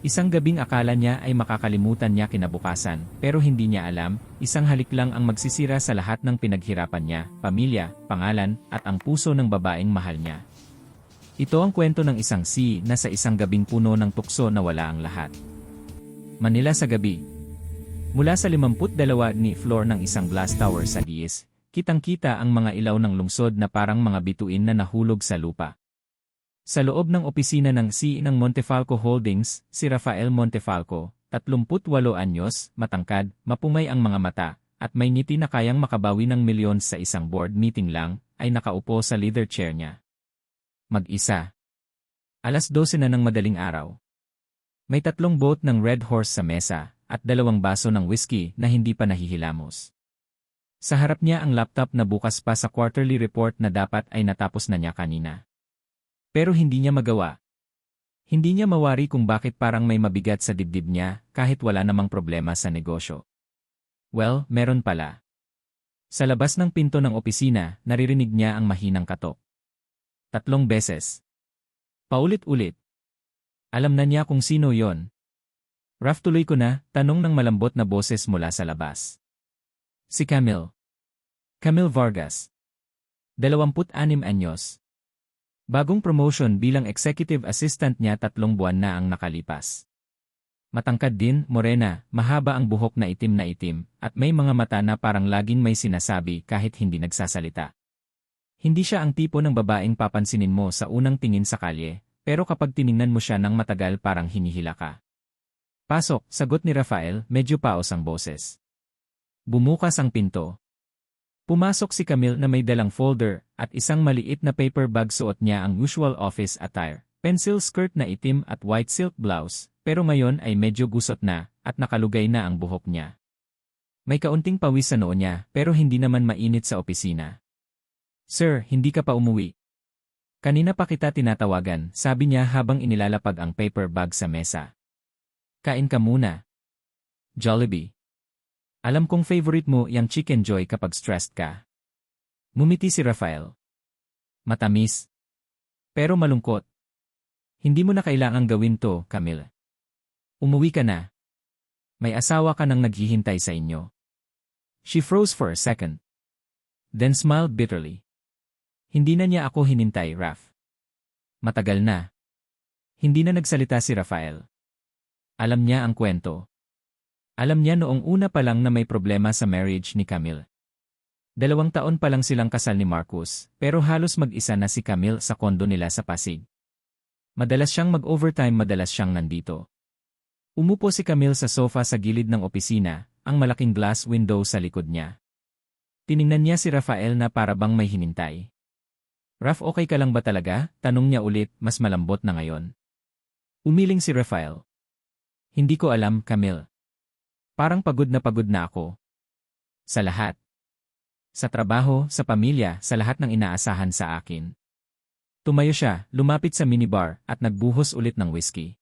Isang gabing akala niya ay makakalimutan niya kinabukasan, pero hindi niya alam, isang halik lang ang magsisira sa lahat ng pinaghirapan niya, pamilya, pangalan, at ang puso ng babaeng mahal niya. Ito ang kwento ng isang si na sa isang gabing puno ng tukso na wala ang lahat. Manila sa gabi. Mula sa 52 ni floor ng isang glass tower sa Diez, kitang-kita ang mga ilaw ng lungsod na parang mga bituin na nahulog sa lupa. Sa loob ng opisina ng C ng Montefalco Holdings, si Rafael Montefalco, 38 anyos, matangkad, mapumay ang mga mata, at may ngiti na kayang makabawi ng milyon sa isang board meeting lang, ay nakaupo sa leather chair niya. Mag-isa. Alas 12 na ng madaling araw. May tatlong boat ng Red Horse sa mesa, at dalawang baso ng whiskey na hindi pa nahihilamos. Sa harap niya ang laptop na bukas pa sa quarterly report na dapat ay natapos na niya kanina. Pero hindi niya magawa. Hindi niya mawari kung bakit parang may mabigat sa dibdib niya kahit wala namang problema sa negosyo. Well, meron pala. Sa labas ng pinto ng opisina, naririnig niya ang mahinang katok. Tatlong beses. Paulit-ulit. Alam na niya kung sino yon. Raf tuloy ko na, tanong ng malambot na boses mula sa labas. Si Camille. Camille Vargas. 26 anyos. Bagong promotion bilang executive assistant niya tatlong buwan na ang nakalipas. Matangkad din, morena, mahaba ang buhok na itim na itim, at may mga mata na parang laging may sinasabi kahit hindi nagsasalita. Hindi siya ang tipo ng babaeng papansinin mo sa unang tingin sa kalye, pero kapag tiningnan mo siya ng matagal parang hinihila ka. Pasok, sagot ni Rafael, medyo paos ang boses. Bumukas ang pinto, Pumasok si Camille na may dalang folder at isang maliit na paper bag suot niya ang usual office attire. Pencil skirt na itim at white silk blouse, pero ngayon ay medyo gusot na at nakalugay na ang buhok niya. May kaunting pawis sa noo niya pero hindi naman mainit sa opisina. Sir, hindi ka pa umuwi. Kanina pa kita tinatawagan, sabi niya habang inilalapag ang paper bag sa mesa. Kain ka muna. Jollibee. Alam kong favorite mo yung chicken joy kapag stressed ka. Mumiti si Rafael. Matamis. Pero malungkot. Hindi mo na kailangang gawin to, Camille. Umuwi ka na. May asawa ka nang naghihintay sa inyo. She froze for a second. Then smiled bitterly. Hindi na niya ako hinintay, Raf. Matagal na. Hindi na nagsalita si Rafael. Alam niya ang kwento. Alam niya noong una pa lang na may problema sa marriage ni Camille. Dalawang taon pa lang silang kasal ni Marcus, pero halos mag-isa na si Camille sa kondo nila sa Pasig. Madalas siyang mag-overtime madalas siyang nandito. Umupo si Camille sa sofa sa gilid ng opisina, ang malaking glass window sa likod niya. Tiningnan niya si Rafael na para bang may hinintay. Raf okay ka lang ba talaga? Tanong niya ulit, mas malambot na ngayon. Umiling si Rafael. Hindi ko alam, Camille. Parang pagod na pagod na ako. Sa lahat. Sa trabaho, sa pamilya, sa lahat ng inaasahan sa akin. Tumayo siya, lumapit sa minibar, at nagbuhos ulit ng whiskey.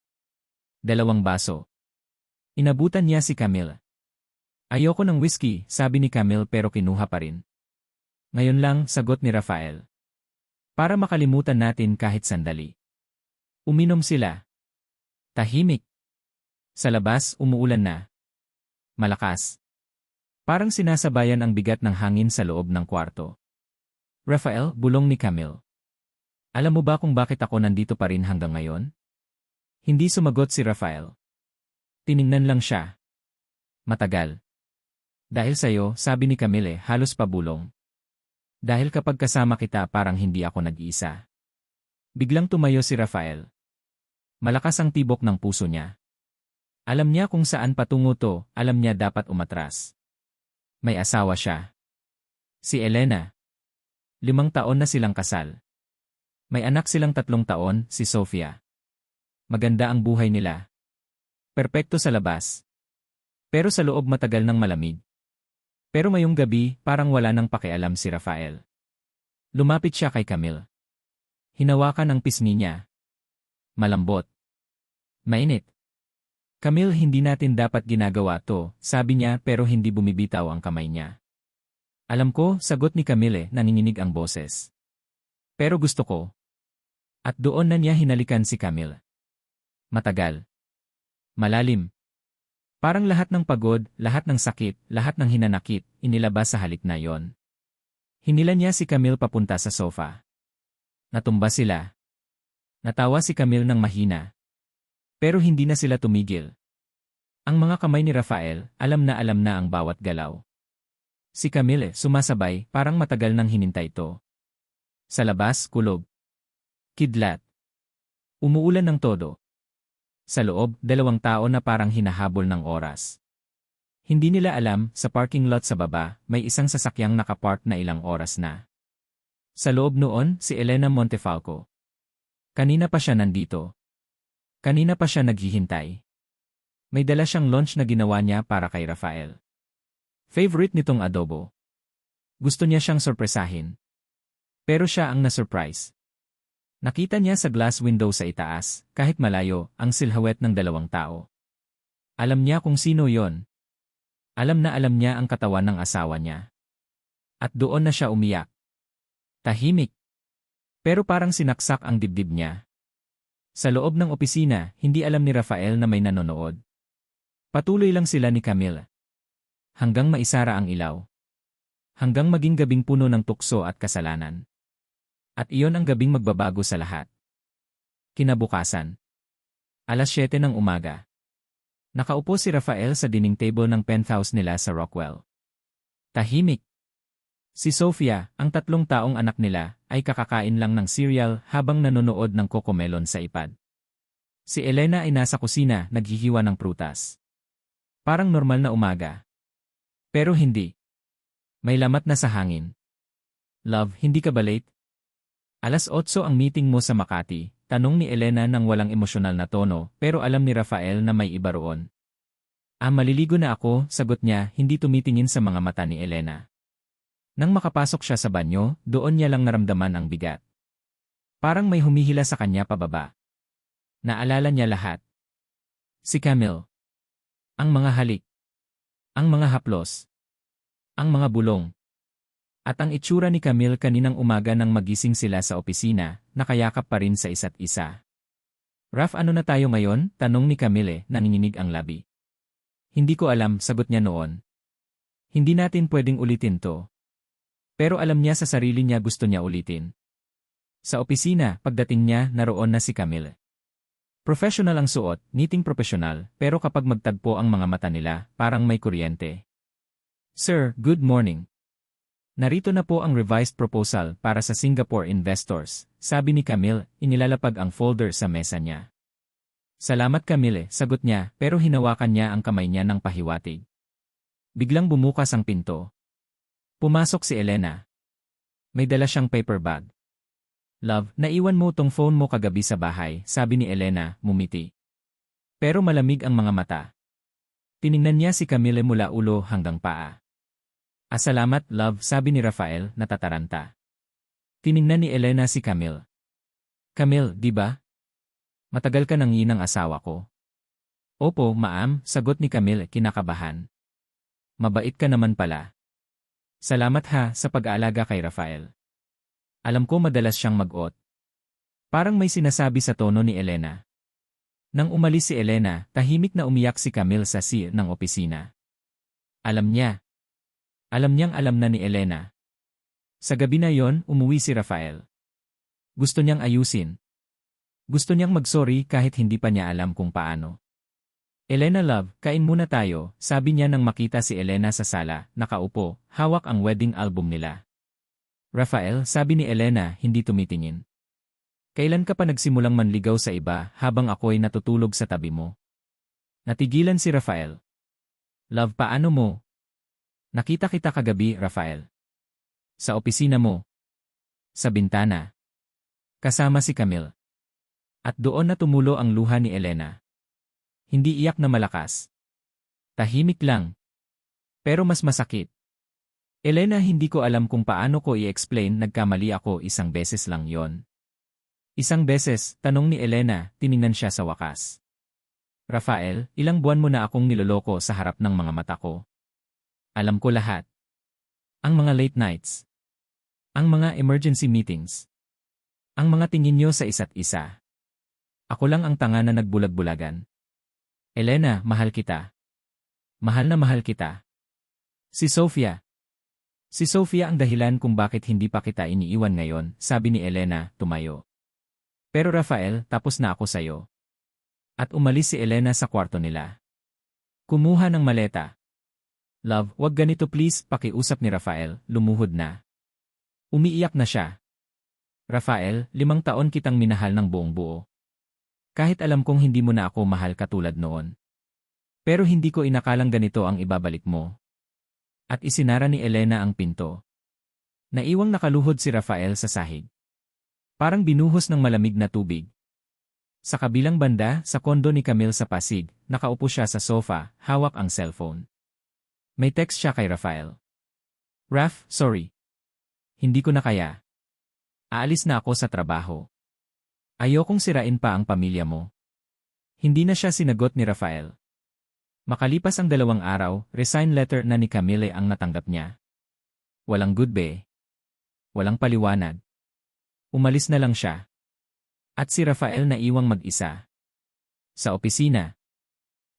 Dalawang baso. Inabutan niya si Camille. Ayoko ng whiskey, sabi ni Camille pero kinuha pa rin. Ngayon lang, sagot ni Rafael. Para makalimutan natin kahit sandali. Uminom sila. Tahimik. Sa labas, umuulan na. Malakas. Parang sinasabayan ang bigat ng hangin sa loob ng kwarto. Rafael, bulong ni Camille. Alam mo ba kung bakit ako nandito pa rin hanggang ngayon? Hindi sumagot si Rafael. Tiningnan lang siya. Matagal. Dahil sa'yo, sabi ni Camille, halos pabulong. Dahil kapag kasama kita parang hindi ako nag-iisa. Biglang tumayo si Rafael. Malakas ang tibok ng puso niya. Alam niya kung saan patungo to, alam niya dapat umatras. May asawa siya. Si Elena. Limang taon na silang kasal. May anak silang tatlong taon, si Sofia. Maganda ang buhay nila. Perpekto sa labas. Pero sa loob matagal ng malamig. Pero mayong gabi, parang wala nang pakialam si Rafael. Lumapit siya kay Camille. Hinawakan ang pisngi niya. Malambot. Mainit. Camille hindi natin dapat ginagawa to, sabi niya pero hindi bumibitaw ang kamay niya. Alam ko, sagot ni Camille, nanginginig ang boses. Pero gusto ko. At doon na niya hinalikan si Camille. Matagal. Malalim. Parang lahat ng pagod, lahat ng sakit, lahat ng hinanakit, inilabas sa halik na yon. Hinila niya si Camille papunta sa sofa. Natumba sila. Natawa si Camille ng mahina. Pero hindi na sila tumigil. Ang mga kamay ni Rafael, alam na alam na ang bawat galaw. Si Camille, sumasabay, parang matagal nang hinintay ito. Sa labas, kulob. Kidlat. Umuulan ng todo. Sa loob, dalawang tao na parang hinahabol ng oras. Hindi nila alam, sa parking lot sa baba, may isang sasakyang nakapark na ilang oras na. Sa loob noon, si Elena Montefalco. Kanina pa siya nandito. Kanina pa siya naghihintay. May dala siyang lunch na ginawa niya para kay Rafael. Favorite nitong adobo. Gusto niya siyang sorpresahin. Pero siya ang na-surprise. Nakita niya sa glass window sa itaas, kahit malayo, ang silhouette ng dalawang tao. Alam niya kung sino yon. Alam na alam niya ang katawan ng asawa niya. At doon na siya umiyak. Tahimik. Pero parang sinaksak ang dibdib niya. Sa loob ng opisina, hindi alam ni Rafael na may nanonood. Patuloy lang sila ni Camille. Hanggang maisara ang ilaw. Hanggang maging gabing puno ng tukso at kasalanan. At iyon ang gabing magbabago sa lahat. Kinabukasan. Alas 7 ng umaga. Nakaupo si Rafael sa dining table ng penthouse nila sa Rockwell. Tahimik. Si Sofia, ang tatlong taong anak nila, ay kakakain lang ng cereal habang nanonood ng kokomelon sa ipad. Si Elena ay nasa kusina naghihiwa ng prutas. Parang normal na umaga. Pero hindi. May lamat na sa hangin. Love, hindi ka ba late? Alas 8 ang meeting mo sa Makati, tanong ni Elena ng walang emosyonal na tono, pero alam ni Rafael na may iba roon. Ah, maliligo na ako, sagot niya, hindi tumitingin sa mga mata ni Elena. Nang makapasok siya sa banyo, doon niya lang naramdaman ang bigat. Parang may humihila sa kanya pababa. Naalala niya lahat. Si Camille. Ang mga halik. Ang mga haplos. Ang mga bulong. At ang itsura ni Camille kaninang umaga nang magising sila sa opisina, nakayakap pa rin sa isa't isa. Raf ano na tayo ngayon? Tanong ni Camille, nanginginig ang labi. Hindi ko alam, sagot niya noon. Hindi natin pwedeng ulitin to. Pero alam niya sa sarili niya gusto niya ulitin. Sa opisina, pagdating niya, naroon na si Camille. Professional ang suot, niting professional, pero kapag magtagpo ang mga mata nila, parang may kuryente. Sir, good morning. Narito na po ang revised proposal para sa Singapore investors, sabi ni Camille, inilalapag ang folder sa mesa niya. Salamat Camille, sagot niya, pero hinawakan niya ang kamay niya ng pahiwatig. Biglang bumukas ang pinto. Pumasok si Elena. May dala siyang paper bag. Love, naiwan mo tong phone mo kagabi sa bahay, sabi ni Elena, mumiti. Pero malamig ang mga mata. Tiningnan niya si Camille mula ulo hanggang paa. Asalamat, love, sabi ni Rafael, natataranta. Tiningnan ni Elena si Camille. Camille, di ba? Matagal ka nang yinang asawa ko. Opo, maam, sagot ni Camille, kinakabahan. Mabait ka naman pala. Salamat ha sa pag-aalaga kay Rafael. Alam ko madalas siyang mag-ot. Parang may sinasabi sa tono ni Elena. Nang umalis si Elena, tahimik na umiyak si Camille sa si ng opisina. Alam niya, alam niyang alam na ni Elena. Sa gabi na yon, umuwi si Rafael. Gusto niyang ayusin. Gusto niyang magsorry kahit hindi pa niya alam kung paano. Elena love, kain muna tayo, sabi niya nang makita si Elena sa sala, nakaupo, hawak ang wedding album nila. Rafael, sabi ni Elena, hindi tumitingin. Kailan ka pa nagsimulang manligaw sa iba habang ako'y natutulog sa tabi mo? Natigilan si Rafael. Love paano mo? Nakita kita kagabi, Rafael. Sa opisina mo. Sa bintana. Kasama si Camille. At doon na tumulo ang luha ni Elena. Hindi iyak na malakas. Tahimik lang. Pero mas masakit. Elena hindi ko alam kung paano ko i-explain nagkamali ako isang beses lang yon. Isang beses, tanong ni Elena, tiningnan siya sa wakas. Rafael, ilang buwan mo na akong niloloko sa harap ng mga mata ko. Alam ko lahat. Ang mga late nights. Ang mga emergency meetings. Ang mga tingin nyo sa isa't isa. Ako lang ang tanga na nagbulag-bulagan. Elena, mahal kita. Mahal na mahal kita. Si Sofia. Si Sofia ang dahilan kung bakit hindi pa kita iniiwan ngayon, sabi ni Elena, tumayo. Pero Rafael, tapos na ako sayo. At umalis si Elena sa kwarto nila. Kumuha ng maleta. Love, wag ganito please, pakiusap ni Rafael, lumuhod na. Umiiyak na siya. Rafael, limang taon kitang minahal ng buong buo. Kahit alam kong hindi mo na ako mahal katulad noon. Pero hindi ko inakalang ganito ang ibabalik mo. At isinara ni Elena ang pinto. Naiwang nakaluhod si Rafael sa sahig. Parang binuhos ng malamig na tubig. Sa kabilang banda, sa kondo ni Camille sa Pasig, nakaupo siya sa sofa, hawak ang cellphone. May text siya kay Rafael. Raf, sorry. Hindi ko na kaya. Aalis na ako sa trabaho. Ayokong sirain pa ang pamilya mo. Hindi na siya sinagot ni Rafael. Makalipas ang dalawang araw, resign letter na ni Camille ang natanggap niya. Walang goodbye. Walang paliwanag. Umalis na lang siya. At si Rafael na iwang mag-isa. Sa opisina.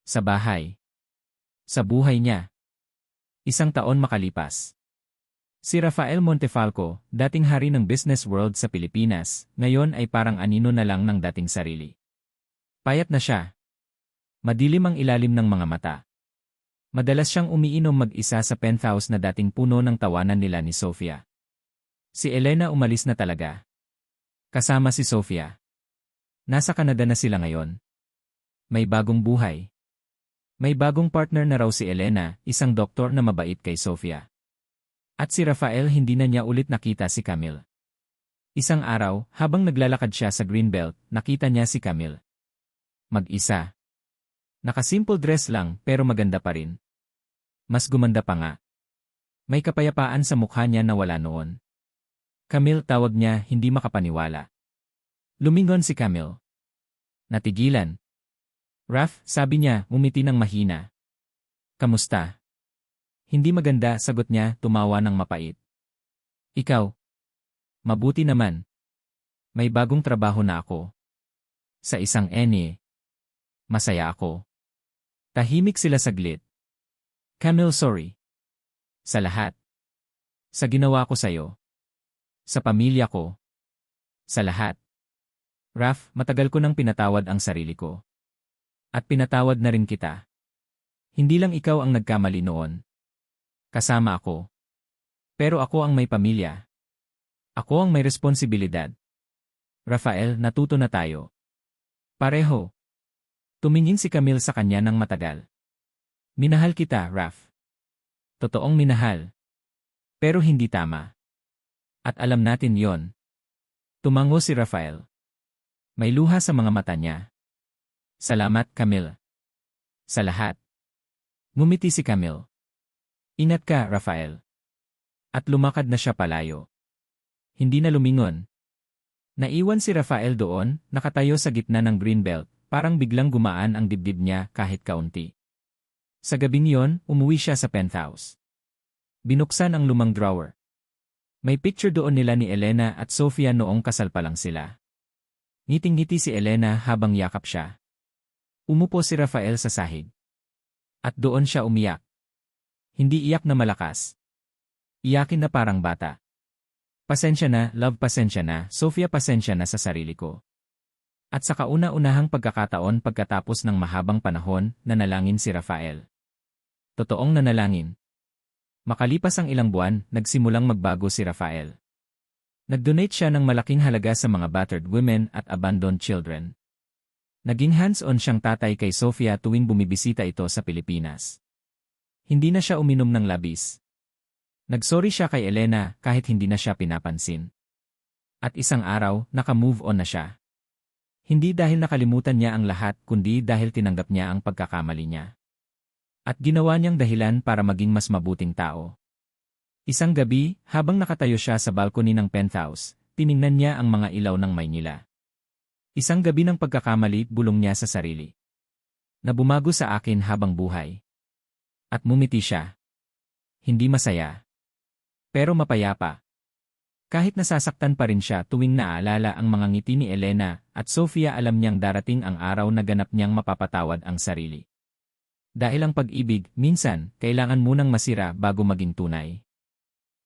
Sa bahay. Sa buhay niya. Isang taon makalipas. Si Rafael Montefalco, dating hari ng business world sa Pilipinas, ngayon ay parang anino na lang ng dating sarili. Payat na siya. Madilim ang ilalim ng mga mata. Madalas siyang umiinom mag-isa sa penthouse na dating puno ng tawanan nila ni Sofia. Si Elena umalis na talaga. Kasama si Sofia. Nasa Canada na sila ngayon. May bagong buhay. May bagong partner na raw si Elena, isang doktor na mabait kay Sofia. At si Rafael hindi na niya ulit nakita si Camille. Isang araw, habang naglalakad siya sa Greenbelt, nakita niya si Camille. Mag-isa. Nakasimple dress lang pero maganda pa rin. Mas gumanda pa nga. May kapayapaan sa mukha niya na wala noon. Camille tawag niya hindi makapaniwala. Lumingon si Camille. Natigilan. Raf, sabi niya, umiti ng mahina. Kamusta? Hindi maganda, sagot niya, tumawa ng mapait. Ikaw? Mabuti naman. May bagong trabaho na ako. Sa isang ene. Masaya ako. Tahimik sila saglit. Camille sorry. Sa lahat. Sa ginawa ko sa'yo. Sa pamilya ko. Sa lahat. Raf, matagal ko nang pinatawad ang sarili ko. At pinatawad na rin kita. Hindi lang ikaw ang nagkamali noon. Kasama ako. Pero ako ang may pamilya. Ako ang may responsibilidad. Rafael, natuto na tayo. Pareho. Tumingin si Camille sa kanya ng matagal. Minahal kita, Raf. Totoong minahal. Pero hindi tama. At alam natin yon. Tumango si Rafael. May luha sa mga mata niya. Salamat, Camille. Sa lahat. Ngumiti si Camille. Ingat ka, Rafael. At lumakad na siya palayo. Hindi na lumingon. Naiwan si Rafael doon, nakatayo sa gitna ng greenbelt, Parang biglang gumaan ang dibdib niya kahit kaunti. Sa gabing yon, umuwi siya sa penthouse. Binuksan ang lumang drawer. May picture doon nila ni Elena at Sofia noong kasal pa lang sila. Ngiting-ngiti si Elena habang yakap siya. Umupo si Rafael sa sahig. At doon siya umiyak. Hindi iyak na malakas. Iyakin na parang bata. Pasensya na, love pasensya na, Sofia pasensya na sa sarili ko. At sa kauna-unahang pagkakataon pagkatapos ng mahabang panahon, nanalangin si Rafael. Totoong nanalangin. Makalipas ang ilang buwan, nagsimulang magbago si Rafael. Nag-donate siya ng malaking halaga sa mga battered women at abandoned children. Naging hands-on siyang tatay kay Sofia tuwing bumibisita ito sa Pilipinas. Hindi na siya uminom ng labis. Nagsorry siya kay Elena kahit hindi na siya pinapansin. At isang araw, naka-move on na siya. Hindi dahil nakalimutan niya ang lahat kundi dahil tinanggap niya ang pagkakamali niya. At ginawa niyang dahilan para maging mas mabuting tao. Isang gabi, habang nakatayo siya sa balcony ng penthouse, tiningnan niya ang mga ilaw ng Maynila. Isang gabi ng pagkakamali, bulong niya sa sarili. Na bumago sa akin habang buhay. At mumiti siya. Hindi masaya. Pero mapayapa. Kahit nasasaktan pa rin siya tuwing naaalala ang mga ngiti ni Elena at Sofia alam niyang darating ang araw na ganap niyang mapapatawad ang sarili. Dahil ang pag-ibig, minsan, kailangan munang masira bago maging tunay.